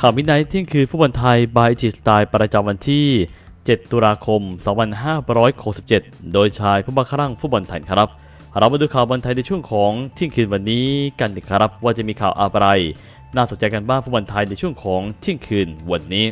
ข่าวมิดไนท์เที่ยงคืนฟุตบอลไทยบายจิตสไตล์ประจำวันที่ 7 ตุลาคม 2567 โดยชายผู้บังคับฟุตบอลไทยครับ เรามาดูข่าวบอลไทยในช่วงของเที่ยงคืนวันนี้กันนะครับว่าจะมีข่าวอะไร น่าสนใจกันบ้างฟุตบอลไทยในช่วงของเที่ยงคืนวันนี้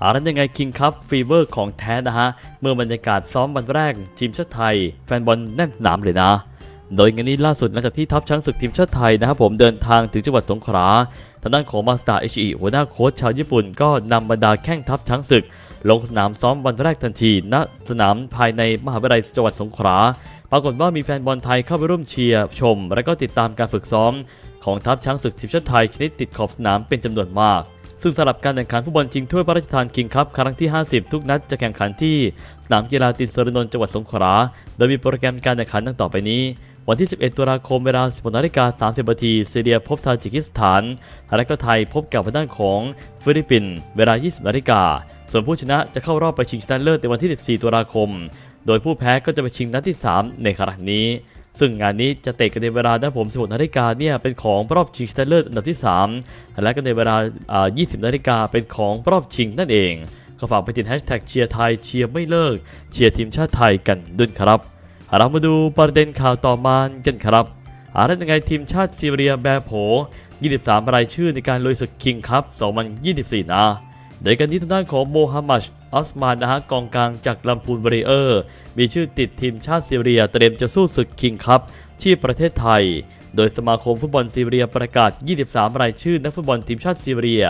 อารันยังไงคิงคัพฟีเวอร์ของแท้นะฮะ เมื่อบรรยากาศซ้อมวันแรกทีมชาติไทย แฟนบอลแน่นสนามเลยนะ โดยงานนี้ล่าสุดหลังจากที่ทัพช้างศึกทีมชาติไทยนะครับผมเดินทางถึงจังหวัดสงขลาทางด้านของมาสตาเอชิหัวหน้าโค้ชชาวญี่ปุ่นก็นำบรรดาแข้งทัพช้างศึก ลงสนามซ้อมวันแรกทันทีณสนามภายในมหาวิทยาลัยจังหวัดสงขลาปรากฏว่ามีแฟนบอลไทยเข้าไปร่วมเชียร์ชม และก็ติดตามการฝึกซ้อม ของทัพช้างศึกทีมชาติไทยชนิดติดขอบสนามเป็นจำนวนมากซึ่งสำหรับการแข่งขันฟุตบอลชิงถ้วยพระราชทานคิงคัพครั้งที่ 50 ทุกนัดจะแข่งขันที่สนามกีฬาตินสรนนท์จังหวัดสงขลา โดยมีโปรแกรมการแข่งขันดังต่อไปนี้ วันที่ 11 ตุลาคมเวลา 16นาฬิกา30นาทีซีเรียพบทาจิกิสถานและก็ไทยพบกับทางด้านของฟิลิปปินส์เวลา 20นาฬิกา ส่วนผู้ชนะจะเข้ารอบไปชิงชนะเลิศในวันที่ 14 ตุลาคม โดยผู้แพ้ก็จะไปชิงนัดที่ 3 ในครั้งนี้ ซึ่งงานนี้จะเตะกันในเวลาด้านผม 16นาฬิกาเนี่ยเป็นของรอบชิงชนะเลิศอันดับที่ 3 และก็ในเวลาอ่า20นาฬิกาเป็นของรอบชิงนั่นเองก็ฝากไปติดแฮชแท็กเชียร์ไทยเชียร์ไม่เลิกเชียร์ทีมชาติไทยกันด้วยครับ เรามาดูประเด็นข่าวต่อมากันครับอารันยังไงทีมชาติซีเรียแบโผ 23 รายชื่อในการลุยศึกคิงคัพ 2024 นะ โดยกันที่ทางด้านของโมฮัมหมัดอัสมานนะฮะกองกลางจากลำพูนบริเออร์ มีชื่อติดทีมชาติซีเรียเตรียมจะสู้ศึกคิงคัพที่ประเทศไทย โดยสมาคมฟุตบอลซีเรียประกาศ 23 รายชื่อนักฟุตบอลทีมชาติซีเรีย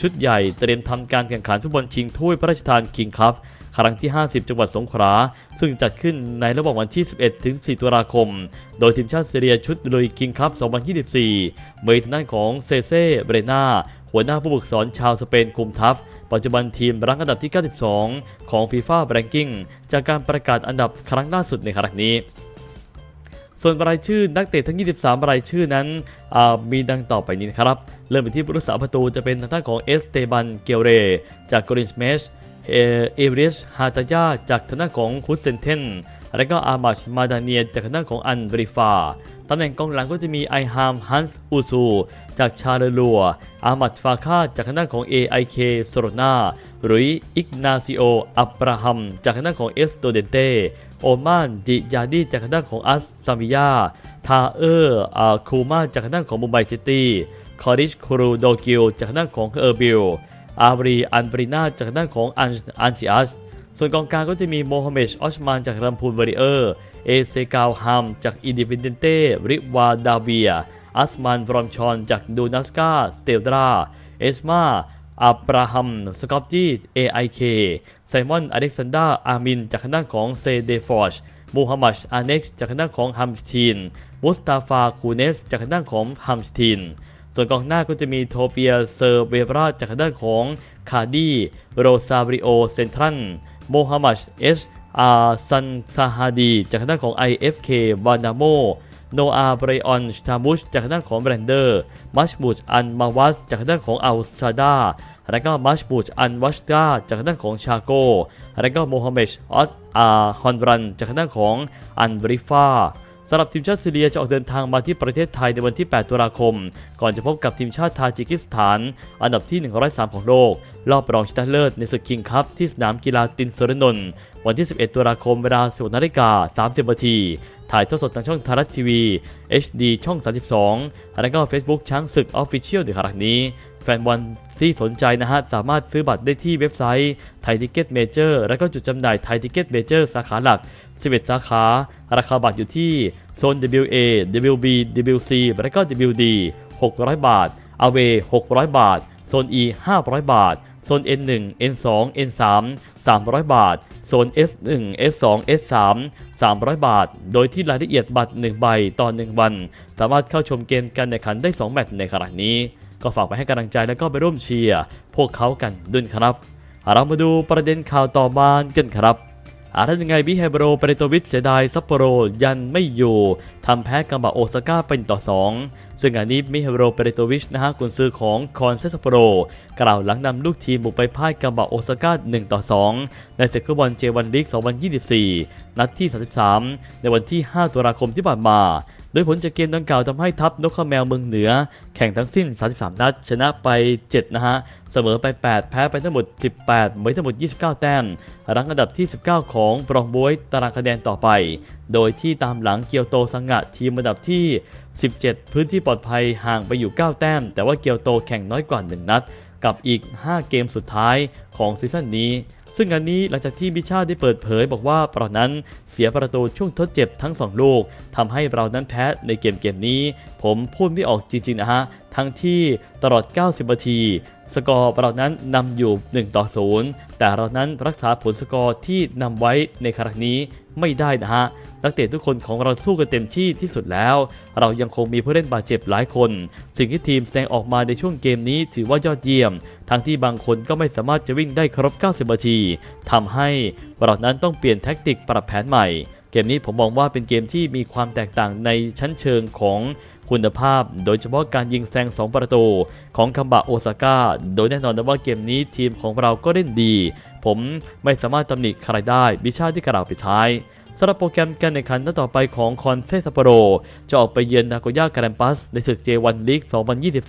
ชุดใหญ่เตรียมทำการแข่งขันฟุตบอลชิงถ้วยพระราชทานคิงคัพ ครั้งที่ 50 จังหวัดสงขลาซึ่งจัดขึ้นในระหว่างวันที่ 11 ถึง4ตุลาคม โดยทีมชาติซีเรียชุดลุยคิงคัพ 2024 เมย์ทางด้านของเซเซ่เบรนาหัวหน้าผู้ฝึกสอนชาวสเปนคุมทัพ ปัจจุบันทีมรั้งอันดับที่ 92 ของฟีฟ่าแรงกิ้งจากการประกาศอันดับครั้งล่าสุดในครั้งนี้ ส่วนรายชื่อนักเตะทั้ง 23 รายชื่อนั้นมีดังต่อไปนี้นะครับ เริ่มไปที่ผู้รักษาประตูจะเป็นทางด้านของเอสเตบัน เกลเรจากกรินสเมช เอเอเริชฮาตายาจากทางด้านของคุสเซนเทน และก็อามัชมาดาเนียจากทางด้านของอันบริฟาตำแหน่งกองหลังก็จะมีไอฮามฮันส์อูซูจากชาเลลัว อามัดฟาคาจากทางด้านของ AIK โซโรนาหรืออิกนาซิโอ อับราฮัม จากทางด้านของเอสโตเดนเต โอมานดิยาดีจากทางด้านของอัสซามิยา ทาเออร์อาคูมาจากทางด้านของมุมไบซิตี้ คอริชครูโดกิลจากทางด้านของเออร์บิล อาบรีอันบรินาจากด้านของอันอันซิอัส ส่วนกองกลางก็จะมีโมฮัมเหม็ดออชมานจากลำพูนวริเออร์ เอเซกาวฮัมจากอินดิเพนเดนเต้ริวาดาเวียอัสมานบรอมชอนจากดูนัสกาสเตลดราเอสมาอับราฮัม สกอปจีเอไอเคไซมอน อเล็กซานดราอามิน จากทางด้านของเซเดฟอร์ชมูฮัมหมัดอาเน็กซ์จากทางด้านของฮัมสตีนมุสตาฟาคูเนส จากทางด้านของฮัมสตีน ส่วนกองหน้าก็จะมีโทเปียเซอร์เวราจากด้านของคาร์ดีโรซาบริโอเซนทรันโมฮัมหมัดเอสอาซันซาฮาดี จากด้านของ IFK วานาโมโนอาเบรออนสตามุชจากด้านของแบรนเดอร์มัชมูดอันมาวัสจากด้านของอัลซาดาและก็มัชมูดอันวัชดาจากด้านของชาโกและก็โมฮัมเหม็ดออสอาฮอนรันจากด้านของอันบริฟา สำหรับทีมชาติซีเรียจะออกเดินทางมาที่ประเทศไทยในวันที่ 8 ตุลาคม ก่อนจะพบกับทีมชาติทาจิกิสถาน อันดับที่ 103 ของโลก รอบรองชนะเลิศในศึกคิงคัพที่สนามกีฬาตินสรนนท์วันที่ 11 ตุลาคมเวลา10นาฬิกา30นาทีถ่ายทอดสดทางช่องไทยรัฐทีวี HD ช่อง 32 และก็ Facebook ช้างศึก Official ในครั้งนี้ แฟนบอลที่สนใจนะฮะ สามารถซื้อบัตรได้ที่เว็บไซต์ไทยทิเก็ตเมเจอร์และก็จุดจำหน่ายไทยทิเก็ตเมเจอร์สาขาหลัก 11สาขา ราคาบัตรอยู่ที่โซน WA WB WC และก็ WD 600 บาท AWA 600 บาท โซน E 500 บาท โซน N1 N2 N3 300 บาท โซน S1 S2 S3 300 บาท โดยที่รายละเอียดบัตร 1 ใบต่อ 1 วัน สามารถเข้าชมเกมการแข่งขันได้ 2 แมตช์ในครั้งนี้ ก็ฝากไปให้กำลังใจแล้วก็ไปร่วมเชียร์พวกเขากันด้วยครับเรามาดูประเด็นข่าวต่อมากันครับ อาถ้ายังไงบิเฮโบรเปรโตวิชเสียดายซัปโปโรยันไม่อยู่ทำแพ้กัมบะโอซาก้าเป็นต่อ 2 ซึ่งอันนี้มิเฮโบรเปรโตวิชนะฮะกุนซือของคอนเซซัปโปโรกล่าวหลังนำลูกทีมบุกไปพ่ายกัมบะโอซาก้า1ต่อ 2 ในศึกฟุตบอลเจวันลีก 2024 นัดที่ 33 ในวันที่ 5 ตุลาคมที่ผ่านมา โดยผลจากเกมดังกล่าวทำให้ทัพนกข้าแมวเมืองเหนือ แข่งทั้งสิ้น 33 นัด ชนะไป 7 นะฮะ เสมอไป 8 แพ้ไปทั้งหมด 18มีทั้งหมด 29 แต้ม รั้งอันดับที่ 19 ของบรองบวยตารางคะแนนต่อไป โดยที่ตามหลังเกียวโตสังงะทีมอันดับที่ 17 พื้นที่ปลอดภัยห่างไปอยู่ 9 แต้ม แต่ว่าเกียวโตแข่งน้อยกว่า 1 นัด กับอีก 5 เกมสุดท้ายของซีซั่นนี้ ซึ่งอันนี้หลังจากที่บิชาได้เปิดเผยบอกว่าเรานั้นเสียประตูช่วงทดเจ็บทั้ง 2 ลูกทำให้เรานั้นแพ้ในเกมเกมนี้ ผมพูดไม่ออกจริงๆนะฮะ ทั้งที่ตลอด 90นาที สกอร์เรานั้นนำอยู่ 1 ต่อ 0 แต่เรานั้นรักษาผลสกอร์ที่นำไว้ในครั้งนี้ไม่ได้นะฮะนักเตะทุกคนของเราสู้กันเต็มที่ที่สุดแล้ว เรายังคงมีผู้เล่นบาดเจ็บหลายคน สิ่งที่ทีมแสดงออกมาในช่วงเกมนี้ถือว่ายอดเยี่ยม ทั้งที่บางคนก็ไม่สามารถจะวิ่งได้ครบ 90 นาทีทำให้เรานั้นต้องเปลี่ยนแท็กติกปรับแผนใหม่ เกมนี้ผมมองว่าเป็นเกมที่มีความแตกต่างในชั้นเชิงของ คุณภาพ โดยเฉพาะการยิงแซง 2 ประตู ของคัมบะโอซาก้า โดยแน่นอนนะว่าเกมนี้ทีมของเราก็เล่นดี ผมไม่สามารถตำหนิใครได้บิชาที่กล่าวไปใช้สำหรับโปรแกรมการแข่งขันนัดต่อไปของคอนเฟสซัปโปโร จะออกไปเยือนนาโกย่าการัมปัส ในศึก J1 League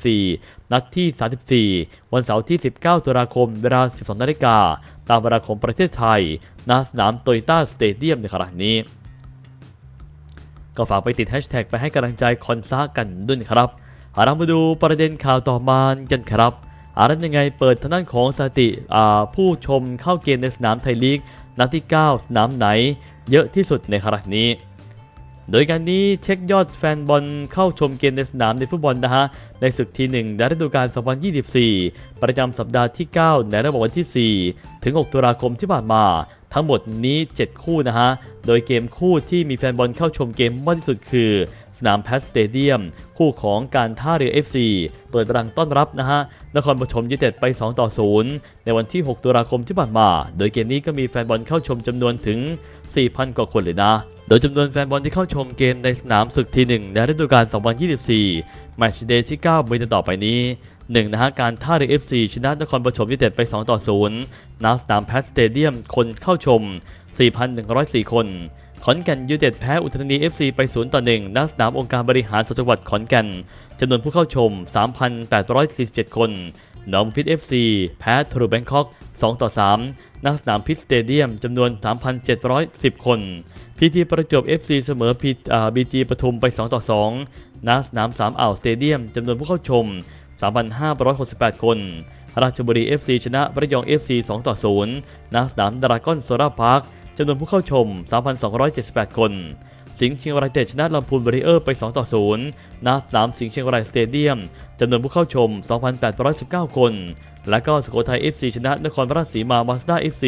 2024 นัดที่ 34 วันเสาร์ที่ 19 ตุลาคม เวลา 12 นาฬิกา ตามเวลาของประเทศไทยณสนามโตโยต้าสเตเดียมในครั้งนี้ ก็ฝากไปติดแฮชแท็กไปให้กำลังใจคอนซ่ากันด้วยนครับเรามาดูประเด็นข่าวต่อมากันครับอารันยังไงเปิดทางด้านของสถิติผู้ชมเข้าเกมในสนามไทยลีกนัดที่ 9 สนามไหน เยอะที่สุดในครั้งนี้ โดยการนี้เช็คยอดแฟนบอลเข้าชมเกมในสนามในฟุตบอลนะฮะ ในศึกทีหนึ่งในฤดูกาล 2024 ประจำสัปดาห์ที่ 9 ในระหว่างวันที่ 4 ถึง 6 ตุลาคมที่ผ่านมา ทั้งหมดนี้ 7 คู่นะฮะ โดยเกมคู่ที่มีแฟนบอลเข้าชมเกมมากที่สุดคือ สนามแพสสเตเดียม คู่ของการท่าเรือ FC เปิดรังต้อนรับนะฮะ นครปฐมยูเต็ดไป 2 ต่อ 0 ในวันที่ 6 ตุลาคมที่ผ่านมา โดยเกมนี้ก็มีแฟนบอลเข้าชมจำนวนถึง 4,000 กว่าคนเลยนะ โดยจำนวนแฟนบอลที่เข้าชมเกมในสนามศึกที่ 1 ในฤดูกาล 2024 แมตช์เดย์ที่ 9 มีดังต่อไปนี้ 1นะฮะการท่าเรือ FC ชนะนครปฐมยูเต็ดไป 2 ต่อ0ณสนามแพสสเตเดียมคนเข้าชม 4,104 คนขอนแก่นยูเต็ดแพ้อุทัยธานี FC ไป 0 ต่อ 1ณสนามองค์การบริหารส่วนจังหวัดขอนแก่นจำนวนผู้เข้าชม 3,847 คนหนองพิษ FC แพ้ทรูแบงคอก 2 ต่อ 3ณสนามพิษสเตเดียมจำนวน 3,710 คนพีทีประจวบ FC เสมอพีบีจีปทุมไป 2 ต่อ 2ณสนาม3อ่าวสเตเดียมจำนวนผู้เข้าชม 3,568 คน ราชบุรี FC ชนะระยอง FC 2ต่อ0ณสนามดราก้อนโซราพาร์คจำนวนผู้เข้าชม 3,278 คน สิงห์เชียงรายเต็ดชนะลำพูนบริเออร์ไป 2 ต่อ0ณสนามสิงห์เชียงรายสเตเดียมจำนวนผู้เข้าชม 2,819 คน และก็สุโขทัย FC ชนะนครราชสีมามาสด้า FC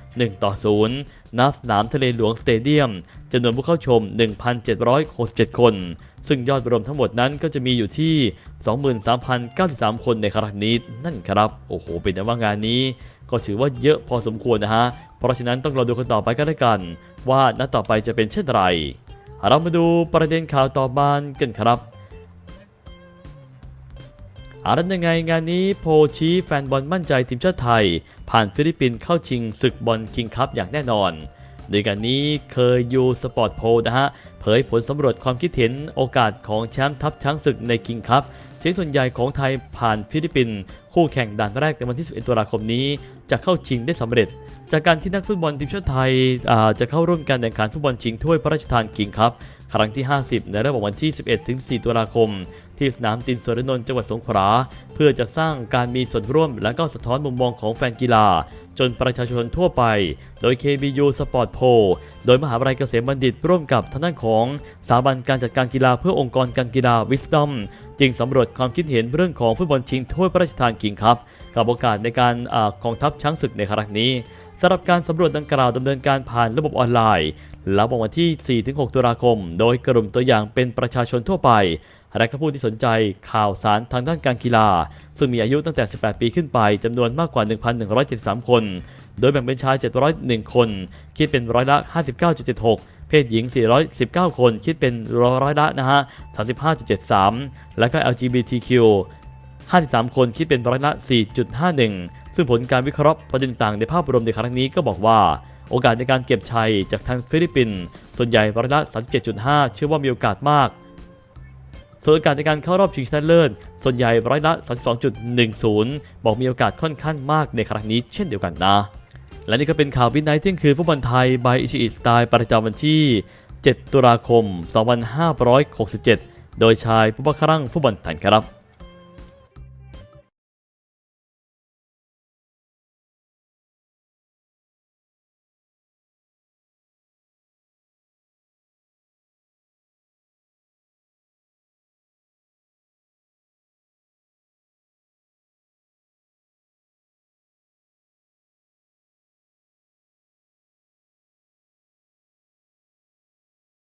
1 ต่อ 0ณสนามทะเลหลวงสเตเดียมจำนวนผู้เข้าชม 1,767 คน ซึ่งยอดรวมทั้งหมดนั้นก็จะมีอยู่ที่ 23,093 คนในครั้งนี้นั่นครับ โอ้โห เป็นแต่ว่างานนี้ ก็ถือว่าเยอะพอสมควรนะฮะ เพราะฉะนั้นต้องรอดูกันต่อไปกันแล้วกัน ว่านัดต่อไปจะเป็นเช่นไร เรามาดูประเด็นข่าวต่อมากันครับอารันยังไงงานนี้โพชี้แฟนบอลมั่นใจทีมชาติไทย ผ่านฟิลิปปินส์เข้าชิงศึกบอลคิงคัพอย่างแน่นอน โดยการนี้เคยยูสปอร์ตโพลนะฮะเผยผลสำรวจความคิดเห็นโอกาสของแชมป์ทัพช้างศึกในคิงคัพเสียงส่วนใหญ่ของไทยผ่านฟิลิปปินส์คู่แข่งด่านแรกในวันที่ 11 ตุลาคมนี้ จะเข้าชิงได้สำเร็จ จากการที่นักฟุตบอลทีมชาติไทยจะเข้าร่วมการแข่งขันฟุตบอลชิงถ้วยพระราชทานคิงคัพครั้งที่ 50 ในระหว่างวันที่ 11 ถึง 4 ตุลาคม ที่สนามตินสวนนนท์จังหวัดสงขลาเพื่อจะสร้างการมีส่วนร่วมและก็สะท้อนมุมมองของแฟนกีฬา จนประชาชนทั่วไป โดย KBU Sport p o โดยมหาวิทยาลัยเกษมบัณฑิตร่วมกับทางด้านของสถาบันการจัดการกีฬาเพื่อองค์กรการกีฬา Wisdom จึงสำรวจความคิดเห็นเรื่องของฟุตบอลชิงถ้วยพระราชทานคิงครับกับโอกาสในการอากองทัพช้างศึกในครั้งนี้สำหรับการสำรวจดังกล่าวดำเนินการผ่านระบบออนไลน์ระหว่างวันที่ 4-6 ตุลาคม โดยกลุ่มตัวอย่างเป็นประชาชนทั่วไป และก็ผู้ที่สนใจข่าวสารทางด้านการกีฬา ซึ่งมีอายุตั้งแต่ 18 ปีขึ้นไปจำนวนมากกว่า 1,173 คน โดยแบ่งเป็นชาย 701 คน คิดเป็นร้อยละ 59.76เพศหญิง 419 คน คิดเป็นร้อยละนะฮะ 35.73 และก็ LGBTQ 53 คนคิดเป็นร้อยละ 4.51 ซึ่งผลการวิเคราะห์ประเด็นต่างในภาพรวมในครั้งนี้ก็บอกว่า โอกาสในการเก็บชัยจากทางฟิลิปปินส์ส่วนใหญ่ร้อยละ 37.5 เชื่อว่ามีโอกาสมาก ส่วนโอกาสในการเข้ารอบชิงชนะเลิศส่วนใหญ่ร้อยละ 32.10 บอกมีโอกาสค่อนข้างมากในครั้งนี้เช่นเดียวกันนะ และนี่ก็เป็นข่าววินไนท์เที่ยงคืนฟุตบอลไทยบายอิชิอิสไตล์ประจำวันที่ 7 ตุลาคม 2567 โดยชายผู้บังคับฟุตบอลไทยครับ